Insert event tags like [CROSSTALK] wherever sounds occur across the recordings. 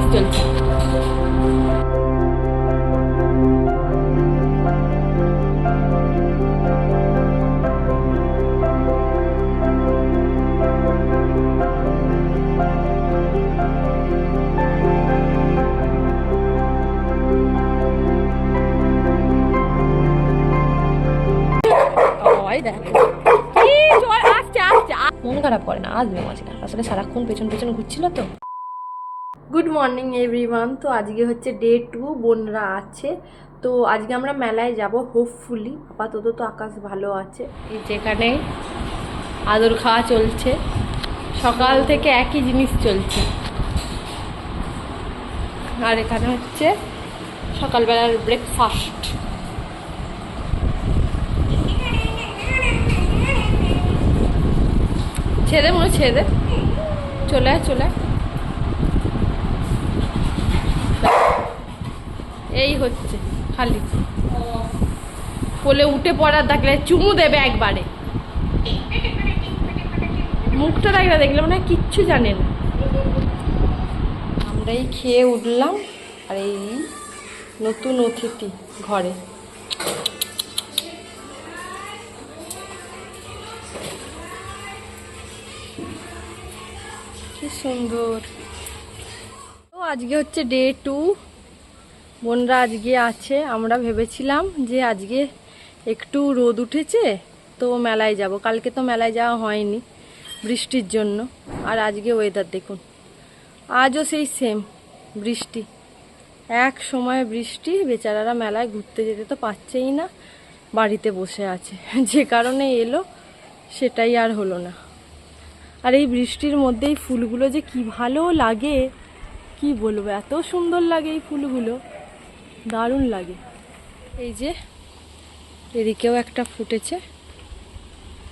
জিনিস চলছে মন খারাপ করে না আসবে মাঝখানে। আসলে সারাক্ষণ পেছন পেছন ঘুরছিল তো। গুড মর্নিং এভরিওয়ান তো আজকে হচ্ছে ডে টু বোনরা আছে। তো আজকে আমরা মেলায় যাব হোপফুলি আপাতত তো আকাশ ভালো আছে। যেখানে আদর খাওয়া চলছে, সকাল থেকে একই জিনিস চলছে। আর এখানে হচ্ছে সকালবেলার ব্রেকফাস্ট ছেড়ে মনে ছেড়ে। চলে চলে এই হচ্ছে, খালি। কোলে উঠে পড়ার থাকলে চুমু দেবে একবারে। মুখটা দেখলে দেখলে মানে কিচ্ছু জানে না। আমরাই খেয়ে উঠলাম আর এই নতুন অতিথি ঘরে। কি সুন্দর। তো আজকে হচ্ছে ডে টু বোনরা আজকে আছে, আমরা ভেবেছিলাম যে আজকে একটু রোদ উঠেছে, তো মেলায় যাব। কালকে তো মেলায় যাওয়া হয়নি বৃষ্টির জন্য। আর আজকে ওয়েদার দেখুন, আজও সেই সেম বৃষ্টি। এক সময় বৃষ্টি, বেচারারা মেলায় ঘুরতে যেতে তো পারছেই না, বাড়িতে বসে আছে। [LAUGHS] যে কারণে এলো, সেটাই আর হলো না। আর এই বৃষ্টির মধ্যেই ফুলগুলো যে কি ভালো লাগে, কি বলব, এত সুন্দর লাগে এই ফুলগুলো। দারুণ লাগে। এই যে, এদিকেও একটা ফুটেছে।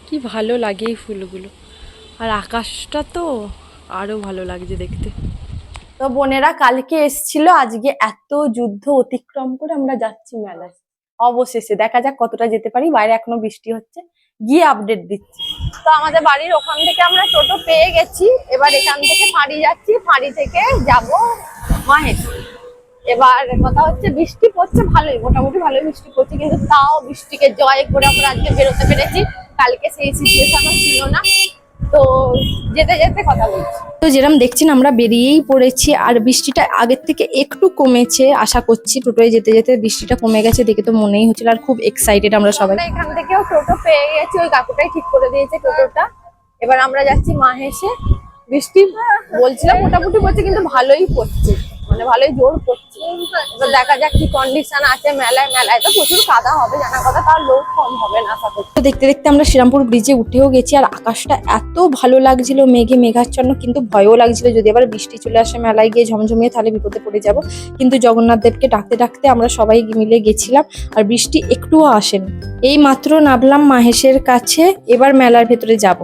কি ভালো লাগে এই ফুলগুলো। আর আকাশটা তো আরও ভালো লাগছে দেখতে। তো বোনেরা কালকে এসছিল, আজকে এত যুদ্ধ অতিক্রম করে আমরা যাচ্ছি মেলায়। অবশেষে দেখা যাক কতটা যেতে পারি, বাইরে এখনও বৃষ্টি হচ্ছে, গিয়ে আপডেট দিচ্ছি। তো আমাদের বাড়ির ওখান থেকে আমরা টোটো পেয়ে গেছি, এবার এখান থেকে ফাঁড়ি যাচ্ছি, ফাঁড়ি থেকে যাব মাহেশ এবার কথা হচ্ছে বৃষ্টি পড়ছে ভালোই মোটামুটি ভালোই বৃষ্টি পড়ছে কিন্তু তাও বৃষ্টিকে জয় করে আমরা আজকে বেরোতে পেরেছি। কালকে সেই সিচুয়েশনও ছিল না। তো যেতে যেতে কথা বলছি। তো যেরকম দেখছেন আমরা বেরিয়েই পড়েছি আর বৃষ্টিটা আগের থেকে একটু কমেছে আশা করছি টোটোয় যেতে যেতে বৃষ্টিটা কমে গেছে দেখে তো মনেই হচ্ছিল আর খুব এক্সাইটেড আমরা সবাই। এখান থেকেও টোটো পেয়ে গেছি ওই কাকুটাই ঠিক করে দিয়েছে টোটোটা। এবার আমরা যাচ্ছি মাহেশে বৃষ্টি বলছিলাম মোটামুটি পড়ছে কিন্তু ভালোই পড়ছে। মানে ভালোই জোর পড়ছে এবার দেখা যাক কি কন্ডিশন আছে মেলায়। মেলায় তো প্রচুর কাদা হবে, জানা কথা, তার লোক কম হবে না আশা করছি। দেখতে দেখতে আমরা শ্রীরামপুর ব্রিজে উঠেও গেছি, আর আকাশটা এত ভালো লাগছিল, মেঘে মেঘাচ্ছন্ন, কিন্তু ভয়ও লাগছিল। যদি আবার বৃষ্টি চলে আসে মেলায় গিয়ে ঝমঝমিয়ে, তাহলে বিপদে পড়ে যাব। কিন্তু জগন্নাথ দেবকে ডাকতে ডাকতে আমরা সবাই মিলে গেছিলাম, আর বৃষ্টি একটুও আসেনি। এই মাত্র নামলাম মাহেশের কাছে, এবার মেলার ভেতরে যাব।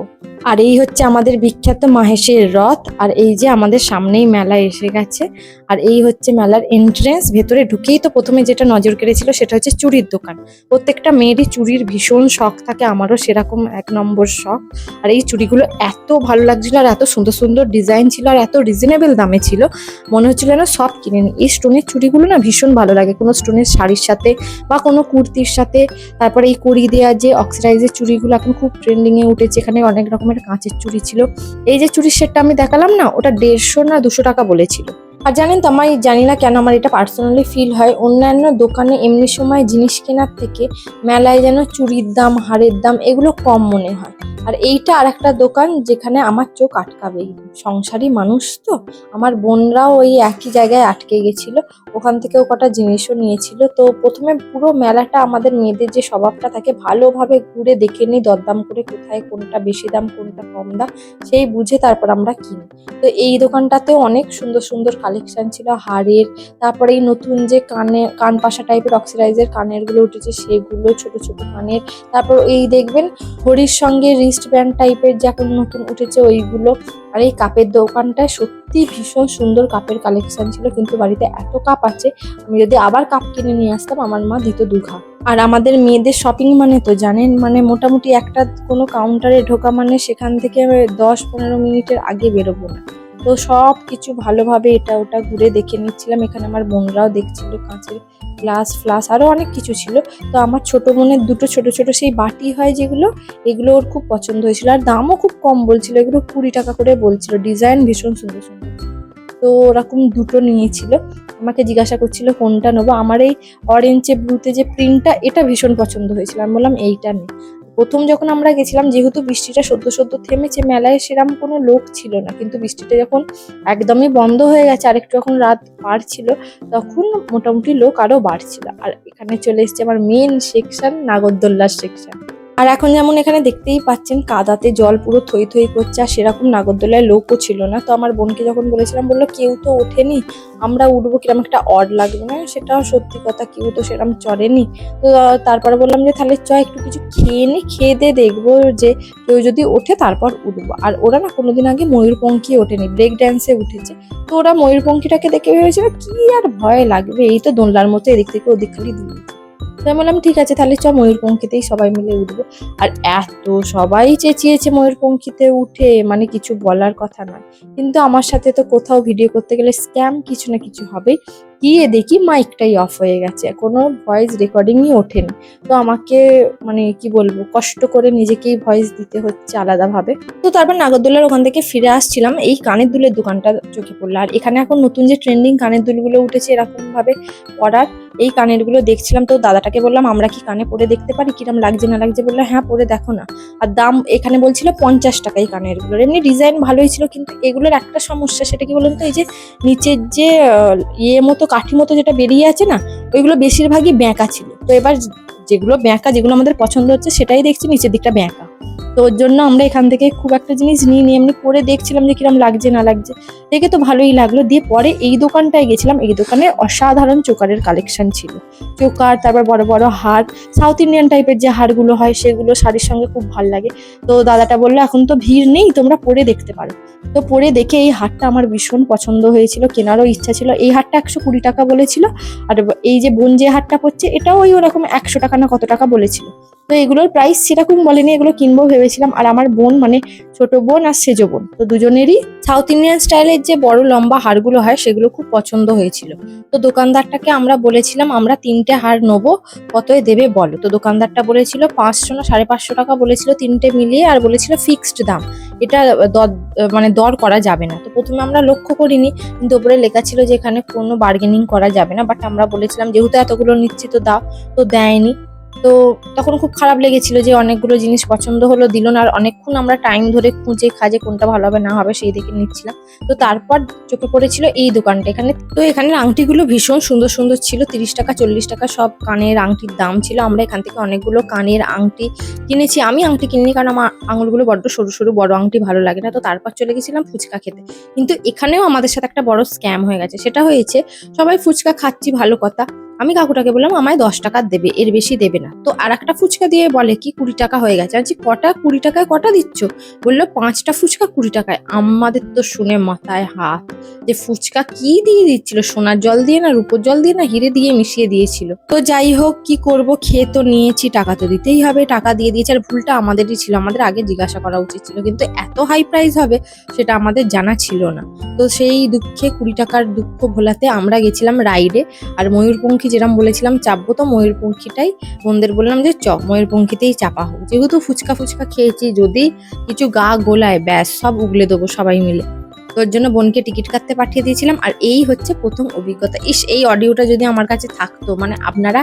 আর এই হচ্ছে আমাদের বিখ্যাত মাহেশের রথ, আর এই যে আমাদের সামনেই মেলা এসে গেছে। আর এই হচ্ছে মেলার এন্ট্রেন্স ভেতরে ঢুকেই তো প্রথমে যেটা নজর কেড়েছিল সেটা হচ্ছে চুড়ির দোকান। প্রত্যেকটা মেয়েরই চুড়ির ভীষণ শখ থাকে, আমারও সেরকম এক নম্বর শখ। আর এই চুড়িগুলো এত ভালো লাগছিল আর এত সুন্দর সুন্দর ডিজাইন ছিল আর এত রিজনেবল দামে ছিল, মনে হচ্ছিল না সব কিনে নিই এই স্টোনের চুড়িগুলো না ভীষণ ভালো লাগে, কোনো স্টোনের শাড়ির সাথে বা কোনো কুর্তির সাথে। তারপরে এই কড়ি দেওয়া যে অক্সিডাইজের চুড়িগুলো এখন খুব ট্রেন্ডিংয়ে উঠেছে, এখানে অনেক রকমের কাঁচের চুড়ি ছিল। এই যে চুড়ির সেটটা আমি দেখালাম না, ওটা দেড়শো না দুশো টাকা বলেছিল। আর জানেন তো আমার জানি না কেন আমার এটা পার্সোনালি ফিল হয়। অন্যান্য দোকানে এমনি সময় জিনিস কেনার থেকে মেলায় যেন চুরির দাম, হারের দাম এগুলো কম মনে হয়। আর এইটা আর একটা দোকান যেখানে আমার চোখ আটকাবেই। সংসারী মানুষ তো, আমার বোনরাও ওই একই জায়গায় আটকে গেছিল। ওখান থেকেও কটা জিনিসও নিয়েছিল। তো প্রথমে পুরো মেলাটা আমাদের মেয়েদের যে স্বভাবটা থাকে, ভালোভাবে ঘুরে দেখে নিই, দরদাম করে কোথায় কোনটা বেশি দাম, কোনটা কম দাম, সেই বুঝে তারপর আমরা কিনি। তো এই দোকানটাতেও অনেক সুন্দর সুন্দর কালেকশন ছিল, হাড়ের, তারপরে এই নতুন যে কানে, কান পাশা টাইপের অক্সিডাইজের কানেরগুলো উঠেছে, সেগুলো ছোট ছোট কানের। তারপর এই দেখবেন ঘড়ির সঙ্গে রিস্ট ব্যান্ড টাইপের যে এখন নতুন উঠেছে, ওইগুলো। আর এই কাপের দোকানটায় সত্যি ভীষণ সুন্দর কাপের কালেকশন ছিল, কিন্তু বাড়িতে এত কাপ আছে, আমি যদি আবার কাপ কিনে নিয়ে আসতাম, আমার মা দিত দুঘা আর আমাদের মেয়েদের শপিং মানে তো জানেন মানে মোটামুটি একটা কোনো কাউন্টারে ঢোকা মানে সেখান থেকে দশ পনেরো মিনিটের আগে বেরোবো না। তো সব কিছু ভালোভাবে এটা ওটা ঘুরে দেখে নিচ্ছিলাম। এখানে আমার বোনরাও দেখছিল, কাঁচের গ্লাস, ফ্লাস আরও অনেক কিছু ছিল। তো আমার ছোট বোনের দুটো ছোট ছোট সেই বাটি হয় যেগুলো, এগুলো ওর খুব পছন্দ হয়েছিল। আর দামও খুব কম বলছিল, এগুলো কুড়ি টাকা করে বলছিল। ডিজাইন ভীষণ সুন্দর সুন্দর তো ওরকম দুটো নিয়েছিল। আমাকে জিজ্ঞাসা করছিল, কোনটা নেব? আমার এই অরেঞ্জে ব্লুতে যে প্রিন্টটা এটা ভীষণ পছন্দ হয়েছিল। আমি বললাম, এইটা নে। প্রথম যখন আমরা গেছিলাম, যেহেতু বৃষ্টিটা সদ্য সদ্য থেমেছে, মেলায় সেরকম কোনো লোক ছিল না। কিন্তু বৃষ্টিটা যখন একদমই বন্ধ হয়ে গেছে, আর একটু যখন রাত বাড়ছিল, তখন মোটামুটি লোক আরও বাড়ছিল। আর এখানে চলে এসছে আমার মেন সেকশন নাগরদোল্লার সেকশন আর এখন যেমন এখানে দেখতেই পাচ্ছেন, কাদাতে জল পুরো থই থই করছে আর সেরকম নাগরদোলায় লোকও ছিল না। তো আমার বোনকে যখন বলেছিলাম, বলল, কেউ তো ওঠেনি, আমরা উঠবো কিরম একটা অড লাগবে? না সেটাও সত্যি কথা, কেউ তো সেরকম চড়েনি। তো তারপরে বললাম যে, তাহলে চ, একটু কিছু খেয়ে নি, খেয়ে দিয়ে দেখব যে কেউ যদি ওঠে তারপর উঠবো। আর ওরা না কোনোদিন আগে ময়ূরপঙ্খী ওঠেনি ব্রেক ড্যান্সে উঠেছে। তো ওরা ময়ূরপঙ্খীটাকে দেখে ভেবেছিল, কি আর ভয় লাগবে? এই তো দোলনার মতো, এদিক থেকে ওদিক খালি দিয়েছে তো আমি বললাম, ঠিক আছে, তাহলে চ ময়ূরপঙ্খীতেই সবাই মিলে উঠবো। আর এত সবাই চেঁচিয়েছে ময়ূরপঙ্খীতে উঠে মানে কিছু বলার কথা নয়। কিন্তু আমার সাথে তো কোথাও ভিডিও করতে গেলে স্ক্যাম কিছু না কিছু হবেই। গিয়ে দেখি মাইকটাই অফ হয়ে গেছে। কোনো ভয়েস রেকর্ডিংই ওঠেনি। তো আমাকে মানে কি বলব, কষ্ট করে নিজেকেই ভয়েস দিতে হচ্ছে আলাদাভাবে। তো তারপর নাগরদোলার ওখান থেকে ফিরে আসছিলাম। এই কানের দুলের দোকানটা চোখে পড়ল। আর এখানে এখন নতুন যে ট্রেন্ডিং কানের দুলগুলো উঠেছে এরকম ভাবে পরার, এই কানেরগুলো দেখছিলাম। তো দাদাটাকে বললাম, আমরা কি কানে পরে দেখতে পারি? কিরম লাগছে, না লাগছে? বলল হ্যাঁ পরে দেখো না। আর দাম এখানে বলছিল পঞ্চাশ টাকা এই কানেরগুলোর। এমনি ডিজাইন ভালোই ছিল, কিন্তু এগুলোর একটা সমস্যা, সেটা কি বলুন তো? এই যে নিচের যে ইয়ে মতো কাঠি মতো যেটা বেরিয়ে আছে না, ওইগুলো বেশিরভাগই ব্যাঁকা ছিল। তো এবার যেগুলো ব্যাঁকা, যেগুলো আমাদের পছন্দ হচ্ছে সেটাই দেখছি, নিচের দিকটা ব্যাঁকা। তো ওর জন্য আমরা এখান থেকে খুব একটা জিনিস নিয়ে নিয়ে এমনি পরে দেখছিলাম যে কিরম লাগছে, না লাগছে। দেখে তো ভালোই লাগল। দিয়ে পরে এই দোকানটায় গেছিলাম, এই দোকানে অসাধারণ চোকারের কালেকশন ছিল। চোকার, তারপর বড় বড় হার সাউথ ইন্ডিয়ান টাইপের যে হারগুলো হয়, সেগুলো শাড়ির সঙ্গে খুব ভালো লাগে। তো দাদাটা বলল, এখন তো ভিড় নেই, তোমরা পরে দেখতে পারো। তো পরে দেখে এই হারটা আমার ভীষণ পছন্দ হয়েছিল, কেনারও ইচ্ছা ছিল। এই হারটা একশো কুড়ি টাকা বলেছিল, আর এই যে বোন যে হারটা পড়ছে, এটাও ওই ওরকম একশো টাকা না কত টাকা বলেছিল। তো এগুলোর প্রাইস সেরকম বলেনি, এগুলো কিনবো ভেবেছিলাম। আর আমার বোন মানে ছোট বোন আর সেজ বোন, তো দুজনেরই সাউথ ইন্ডিয়ান স্টাইলের যে বড় লম্বা হারগুলো হয়, সেগুলো খুব পছন্দ হয়েছিল। তো দোকানদারটাকে আমরা বলেছিলাম, আমরা তিনটে হার নেব, কতই দেবে বলো? তো দোকানদারটা বলেছিল, পাঁচশো না সাড়ে পাঁচশো টাকা বলেছিল তিনটে মিলিয়ে, আর বলেছিল ফিক্সড দাম। এটা দর মানে দর করা যাবে না। তো প্রথমে আমরা লক্ষ্য করিনি, কিন্তু ওপরে লেখা ছিল যে এখানে কোনো বার্গেনিং করা যাবে না বাট আমরা বলেছিলাম যেহেতু এতগুলো নিচ্ছি তো দাও, তো দেয়নি। তো তখন খুব খারাপ লেগেছিল যে অনেকগুলো জিনিস পছন্দ হলো, দিল না, আর অনেকক্ষণ আমরা টাইম ধরে খুঁজে খাজে কোনটা ভালো হবে না হবে সেই দেখে নিচ্ছিলাম। তো তারপর চোখে পড়েছিল এই দোকানটা এখানে। তো এখানের আংটিগুলো ভীষণ সুন্দর সুন্দর ছিল, তিরিশ টাকা, চল্লিশ টাকা সব কানের আংটির দাম ছিল। আমরা এখান থেকে অনেকগুলো কানের আংটি কিনেছি। আমি আংটি কিনিনি কারণ আমার আঙুলগুলো বড্ড সরু সরু, বড় আংটি ভালো লাগে না। তো তারপর চলে গেছিলাম ফুচকা খেতে। কিন্তু এখানেও আমাদের সাথে একটা বড় স্ক্যাম হয়ে গেছে। সেটা হয়েছে, সবাই ফুচকা খাচ্ছি, ভালো কথা। আমি কাকুটাকে বললাম, আমায় দশ টাকা দেবে, এর বেশি দেবে না। তো আর একটা ফুচকা দিয়ে বলে, কি কুড়ি টাকা হয়ে গেছে? আজ কটা? কুড়ি টাকায় কটা দিচ্ছ? বলল, পাঁচটা ফুচকা কুড়ি টাকায়। আমাদের তো শুনে মাথায় হাত যে ফুচকা কি দিয়ে দিচ্ছিল, সোনার জল দিয়ে না, রূপোর জল দিয়ে না, হিরে দিয়ে মিশিয়ে দিয়েছিল। তো যাই হোক, কি করব? খেয়ে তো নিয়েছি, টাকা তো দিতেই হবে, টাকা দিয়ে দিয়েছে। আর ভুলটা আমাদেরই ছিল, আমাদের আগে জিজ্ঞাসা করা উচিত ছিল। কিন্তু এত হাই প্রাইস হবে, সেটা আমাদের জানা ছিল না। তো সেই দুঃখে কুড়ি টাকার দুঃখ ভোলাতে আমরা গেছিলাম রাইডে আর ময়ূরপঙ্খী যেরকম বলেছিলাম, চাপবো তো ময়ূরপঙ্খীটাই বোনদের বললাম যে, চ ময়ূরপঙ্খীতেই চাপা হোক। যেহেতু ফুচকা ফুচকা খেয়েছি, যদি কিছু গা গোলায়, ব্যাস, সব উগলে দেবো সবাই মিলে। তোর জন্য বোনকে টিকিট কাটতে পাঠিয়ে দিয়েছিলাম আর এই হচ্ছে প্রথম অভিজ্ঞতা। ইস, এই অডিওটা যদি আমার কাছে থাকতো মানে আপনারা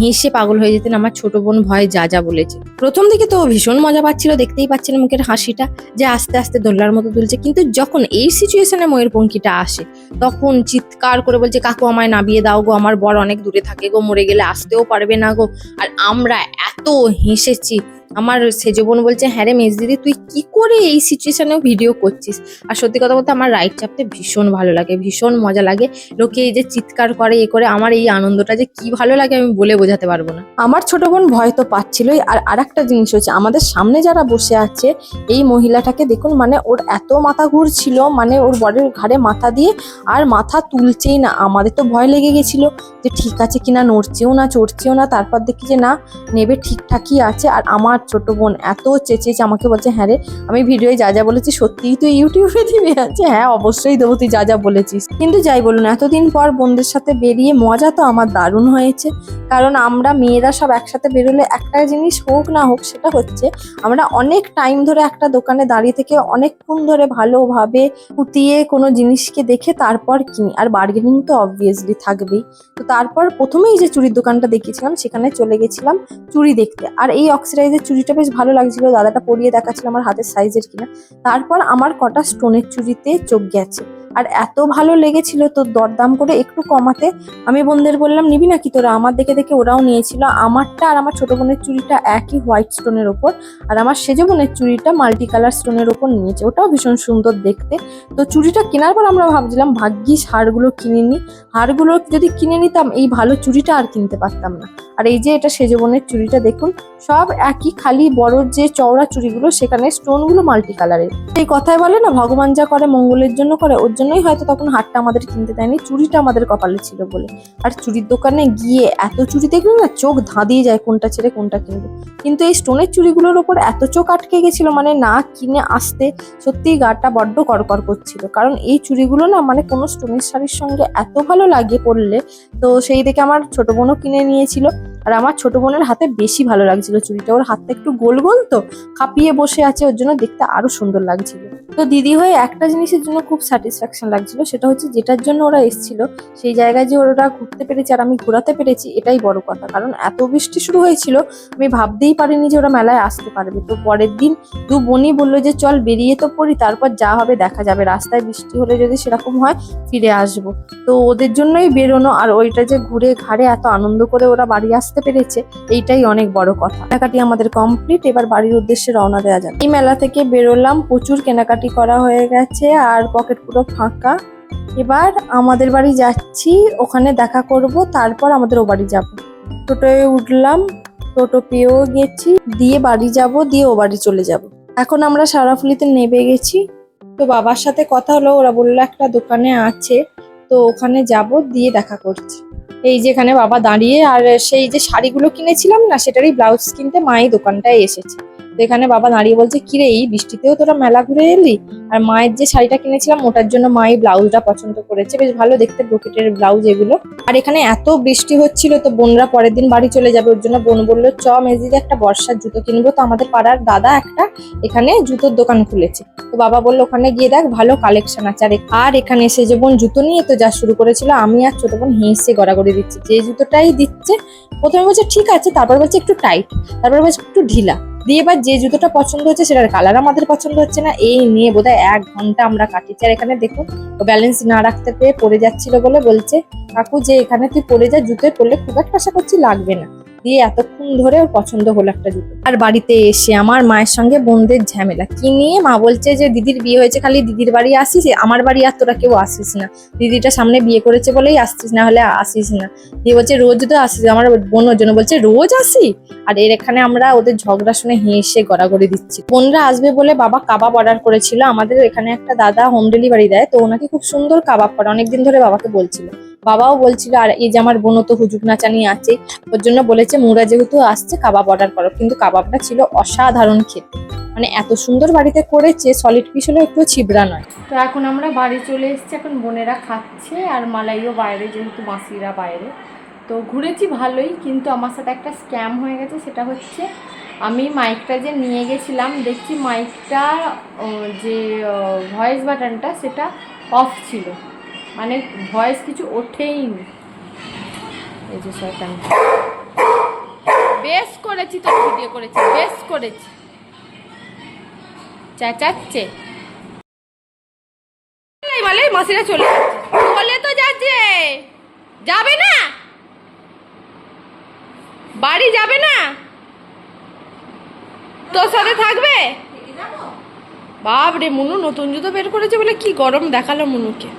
হেসে পাগল হয়ে যেতেন, আমার ছোট বোন ভয় যা যা বলেছে। প্রথম দিকে তো ভীষণ মজা পাচ্ছিল, দেখতেই পাচ্ছেন মুখের হাসিটা, যে আস্তে আস্তে দোল্লার মতো তুলছে কিন্তু যখন এই সিচুয়েশনে ময়ূরপঙ্খীটা আসে, তখন চিৎকার করে বলছে, কাকু, আমায় নামিয়ে দাও গো, আমার বর অনেক দূরে থাকে গো, মরে গেলে আসতেও পারবে না গো। আর আমরা এত হেসেছি আমার সেজো বোন বলছে হ্যাঁ রে মেজ দিদি, তুই কি করে এই সিচুয়েশনেও ভিডিও করছিস? আর সত্যি কথা বলতে আমার রাইড চাপতে ভীষণ ভালো লাগে, ভীষণ মজা লাগে। লোকে এই যে চিৎকার করে, এ করে, আমার এই আনন্দটা যে কি ভালো লাগে আমি বলে বোঝাতে পারব না। আমার ছোট বোন ভয় তো পাচ্ছিলই। আর আরেকটা জিনিস হচ্ছে, আমাদের সামনে যারা বসে আছে, এই মহিলাটাকে দেখুন মানে ওর এত মাথা ঘুরছিল মানে ওর বরের ঘাড়ে মাথা দিয়ে আর মাথা তুলছেই না। আমাদের তো ভয় লেগে গেছিল যে ঠিক আছে কিনা, নড়ছেও না, চড়ছেও না, তারপর দেখি যে না, নেবে ঠিকঠাকই আছে। আর আমার ছোট বোন, এত চেঁচিয়েছে আমাকে বলছে হ্যাঁ রে, আমি ভিডিওয়ে যা যা বলেছি সত্যিই তুই ইউটিউবে দিবি? আছে হ্যাঁ অবশ্যই দেবো, তুই যা যা বলেছিস। কিন্তু যাই বলুন, এতদিন পর বোনদের সাথে বেরিয়ে মজা তো আমার দারুণ হয়েছে। কারণ আমরা মেয়েরা সব একসাথে বেরোলে একটা জিনিস হোক না হোক, সেটা হচ্ছে আমরা অনেক টাইম ধরে একটা দোকানে দাঁড়িয়ে থেকে অনেকক্ষণ ধরে ভালোভাবে ফুটিয়ে কোনো জিনিসকে দেখে তারপর কিনি। আর বার্গেনিং তো অবভিয়াসলি থাকবেই। তো তারপর প্রথমেই যে চুড়ির দোকানটা দেখিয়েছিলাম, সেখানে চলে গেছিলাম চুড়ি দেখতে। আর এই অক্সিডাইজের চুড়িটা বেশ ভালো লাগছিল, দাদাটা পরিয়ে দেখাচ্ছিল আমার হাতের সাইজের কিনা। তারপর আমার কটা স্টোনের চুড়িতে চোখ গেছে। আর এত ভালো লেগেছিল তো দরদাম করে একটু কমাতে। আমি বোনদের বললাম, নিবি নাকি তোরা? আমার দেখে দেখে ওরাও নিয়েছিল। আমারটা আর আমার ছোট বোনের চুড়িটা একই হোয়াইট স্টোনের ওপর, আর আমার সেজ বোনের চুড়িটা মাল্টি কালার স্টোনের ওপর নিয়েছে। ওটাও ভীষণ সুন্দর দেখতে। তো চুড়িটা কেনার পর আমরা ভাবছিলাম, ভাগ্যিস হারগুলো কিনে নিই হারগুলো যদি কিনে নিতাম, এই ভালো চুড়িটা আর কিনতে পারতাম না। আর এই যে এটা সেজ বোনের চুড়িটা দেখুন, সব একই খালি বড় যে চওড়া চুড়িগুলো, সেখানে স্টোনগুলো মাল্টি কালারের এই কথায় বলে না, ভগবান যা করে মঙ্গলের জন্য করে, ওর জন্যই হয়তো তখন হারটা আমাদের কিনতে দেয়নি, চুড়িটা আমাদের কপালে ছিল বলে। আর চুড়ির দোকানে গিয়ে এত চুড়ি দেখলে না, চোখ ধাঁধিয়ে যায় কোনটা ছেড়ে কোনটা কিনবে। কিন্তু এই স্টোনের চুড়িগুলোর ওপর এত চোখ আটকে গেছিল মানে না কিনে আসতে সত্যিই গাটা বড্ড করকর করছিল। কারণ এই চুড়িগুলো না মানে কোনো স্টোনের শাড়ির সঙ্গে এত ভালো লাগে পরলে তো সেই দেখে আমার ছোট বোনও কিনে নিয়েছিল। আর আমার ছোট বোনের হাতে বেশি ভালো লাগছিল চুড়িটা। ওর হাতটা একটু গোল গোল তো খাপিয়ে বসে আছে, ওর জন্য দেখতে আরও সুন্দর লাগছিল। তো দিদি হয়ে একটা জিনিসের জন্য খুব স্যাটিসফ্যাকশন লাগছিল, সেটা হচ্ছে যেটার জন্য ওরা এসেছিল, সেই জায়গায় যে ওরা ঘুরতে পেরেছে আর আমি ঘোরাতে পেরেছি, এটাই বড় কথা। কারণ এত বৃষ্টি শুরু হয়েছিল, আমি ভাবতেই পারিনি যে ওরা মেলায় আসতে পারবে। তো পরের দিন দু বোনই বলল যে, চল বেরিয়ে তো পড়ি, তারপর যা হবে দেখা যাবে। রাস্তায় বৃষ্টি হলে যদি সেরকম হয়, ফিরে আসব। তো ওদের জন্যই বেরোনো আর ওইটা যে ঘুরে ঘাড়ে এত আনন্দ করে ওরা বাড়ি আসতে পেরেছে, এইটাই অনেক বড় কথা। কেনাকাটি আমাদের কমপ্লিট এবার বাড়ির উদ্দেশ্যে রওনা দেওয়া যাবে এই মেলা থেকে বেরোলাম, প্রচুর কেনাকাটি করা হয়ে গেছে, আর পকেট পুরো ফাঁকা। এবার আমাদের বাড়ি যাচ্ছি, ওখানে দেখা করব, তারপর আমাদের ও বাড়ি যাব। টোটোয় উঠলাম, টোটো পেয়েও গেছি, দিয়ে বাড়ি যাব, দিয়ে ও বাড়ি চলে যাব। এখন আমরা সারাফুলিতে নেবে গেছি। তো বাবার সাথে কথা হলো, ওরা বলল একটা দোকানে আছে, তো ওখানে যাব, দিয়ে দেখা করছি। এই যেখানে বাবা দাঁড়িয়ে আর সেই যে শাড়িগুলো কিনেছিলাম না, সেটারই ব্লাউজ কিনতে মাই দোকানটায় এসেছে। তো এখানে বাবা দাঁড়িয়ে বলছে, কিরে, এই বৃষ্টিতেও তোরা মেলা ঘুরে এলি? আর মায়ের যে শাড়িটা কিনেছিলাম, ওটার জন্য মাই ব্লাউজটা পছন্দ করেছে। বেশ ভালো দেখতে ব্রোকেটের ব্লাউজ এগুলো। আর এখানে এত বৃষ্টি হচ্ছিল, তো বোনরা পরের দিন বাড়ি চলে যাবে। ওর জন্য বোন বলল, চ মেজিতে একটা বর্ষার জুতো কিনবো। তো আমাদের পাড়ার দাদা একটা এখানে জুতোর দোকান খুলেছে। তো বাবা বলল, ওখানে গিয়ে দেখ, ভালো কালেকশন আছে। আর এখানে এসে যে বোন জুতো নিয়ে তো যা শুরু করেছিল, আমি আর ছোট বোন হেসে গড়াগড়ি দিচ্ছি। যে জুতোটাই দিচ্ছে, প্রথমে বলছে, ঠিক আছে। তারপর বলছে, একটু টাইট তারপর বলছে, একটু ঢিলা। দিয়ে এবার যে জুতোটা পছন্দ হচ্ছে সেটার কালার আমাদের পছন্দ হচ্ছে না। এই নিয়ে বোধহয় এক ঘণ্টা আমরা কাটিয়েছি। আর এখানে দেখুন ব্যালেন্স না রাখতে পেয়ে পড়ে যাচ্ছিল বলে বলছে, কাকু যে এখানে তুই পড়ে যা, জুতোয় পড়লে খুব একটা আশা করছি লাগবে না। দিয়ে এতক্ষণ ধরে ওর পছন্দ হলো একটা জুতো। আর বাড়িতে এসে আমার মায়ের সঙ্গে বোনদের ঝামেলা। কি নিয়ে মা বলছে যে, দিদির বিয়ে হয়েছে, খালি দিদির বাড়ি আসিস? আমার বাড়ি আর তোরা কেউ আসিস না। দিদিটা সামনে বিয়ে করেছে বলেই আসছিস, না হলে আসিস না। দিয়ে বলছে, রোজ তো আসিস। আমার বোন ওর জন্য বলছে, রোজ আসি? আর এর এখানে আমরা ওদের ঝগড়া শুনে হেসে গড়াগড়ি দিচ্ছি। বোনরা আসবে বলে বাবা কাবাব অর্ডার করেছিল। আমাদের এখানে একটা দাদা হোম ডেলিভারি দেয়, তো ওনাকে খুব সুন্দর কাবাব করে অনেকদিন ধরে বাবাকে বলছিল। বাবাও বলছিল, আর এই যে আমার বোনও তো হুজুক নাচানি আছে। ওর জন্য বলেছে মুরা যেহেতু আসছে, কাবাব অর্ডার করো। কিন্তু কাবাবটা ছিল অসাধারণ খেতে। মানে এত সুন্দর বাড়িতে করেছে সলিড পিস হলেও একটু ছিবড়া নয়। তো এখন আমরা বাড়ি চলে এসেছি, এখন বোনেরা খাচ্ছে, আর মালাইও বাইরে, যেহেতু মাসিরা বাইরে। তো ঘুরেছি ভালোই, কিন্তু আমার সাথে একটা স্ক্যাম হয়ে গেছে, সেটা হচ্ছে আমি মাইকটা যে নিয়ে গেছিলাম, দেখছি মাইকটা যে ভয়েস বাটনটা সেটা অফ ছিল। মানে ভয়েস কিছু ওঠেই এই যে শয়তান। বেশ করেছি তো ভিডিও করেছি বেশ করেছি। চেঁচাচ্ছে। বলে মাসিরা চলে বলে তো যাচ্ছে। যাবে না? বাড়ি যাবে না? তোর সাথে থাকবে? বাপ রে মুনু নতুন জুতো বের করেছে বলে কি গরম দেখাল মুনুকে।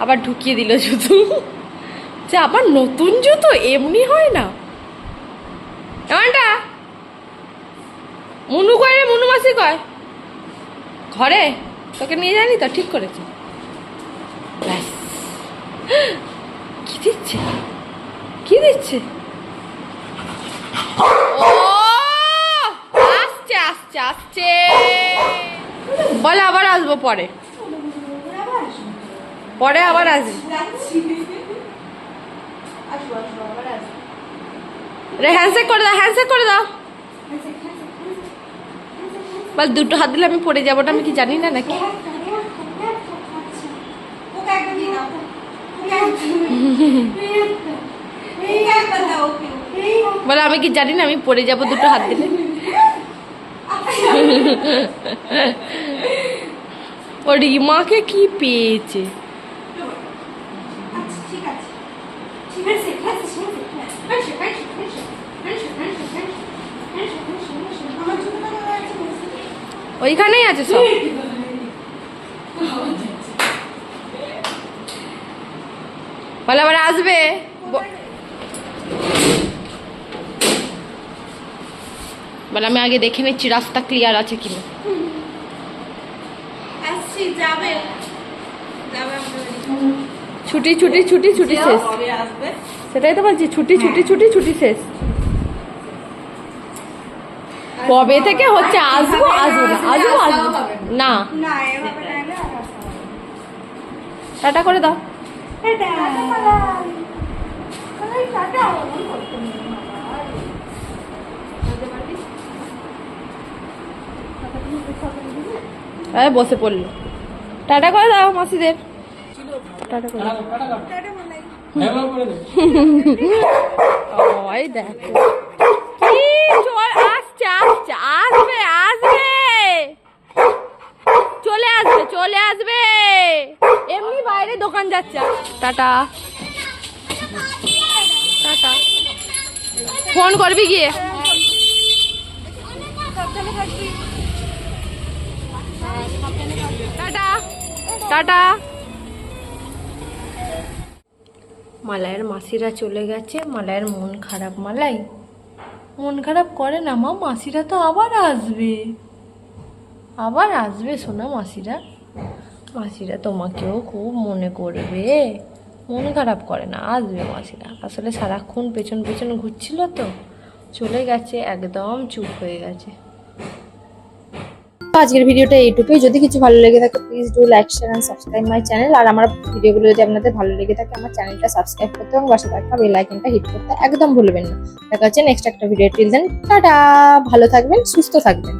আবার ঢুকিয়ে দিল জুতো। যে আবার নতুন জুতো? এমনি হয় না। এমনটা? মুনু কয় রে? মুনু মাসি কয়? ঘরে? তোকে নিয়ে যায়নি তো? ঠিক করেছে। ব্যাস। কি দিচ্ছে? কি দিচ্ছে? ও, আসছে বলে, আবার আসব পরে। পরে আবার আসব। রে করে দাও করে দাও। দুটো হাত দিলে আমি পড়ে যাবোটা আমি কি জানি না নাকি? বলে, আমি কি জানি না, আমি পড়ে যাব দুটো হাত দিলে। ও রিমাকে কি পেয়েছে? ওইখানেই আছে সব। বলে আবার আসবে? বলে আমি আগে দেখে নিচ্ছি রাস্তা ক্লিয়ার আছে কিনা। ছুটি ছুটি ছুটি ছুটি শেষ। সেটাই তো বলছি ছুটি ছুটি ছুটি ছুটি শেষ। কবে থেকে হচ্ছে? আসব আসব না আসব আসব। না। টাটা করে দাও। বসে পড়ল। টাটা করে দাও মাসিদের। টাটা করে দাও। [LAUGHS] দেখো কি চল আসছে আসছে আসবে আসবে চলে আসবে চলে আসবে এমনি বাইরে দোকান টাটা। টাটা। ফোন করবি গিয়ে? টাটা। টাটা। মালাইয়ের মাসিরা চলে গেছে। মালাইয়ের মন খারাপ, মালাই? মন খারাপ করে না মা? মাসিরা তো আবার আসবে। আবার আসবে সোনা মাসিরা। মাসিরা তোমাকেও খুব মনে করবে। মন খারাপ করে না, আসবে মাসিরা। আসলে সারাক্ষণ পেছন পেছন ঘুরছিল তো, চলে গেছে, একদম চুপ হয়ে গেছে। আজকের ভিডিওটা এইটুকুই। যদি কিছু ভালো লেগে থাকে please do like share and subscribe my channel আর আমার ভিডিওগুলো যদি আপনাদের ভালো লেগে থাকে, আমার চ্যানেলটা সাবস্ক্রাইব করতে এবং পাশে থাকা বেল আইকনটা হিট করতে একদম ভুলবেন না। দেখা হচ্ছে নেক্সট একটা ভিডিও টিল দেন টাটা। ভালো থাকবেন, সুস্থ থাকবেন।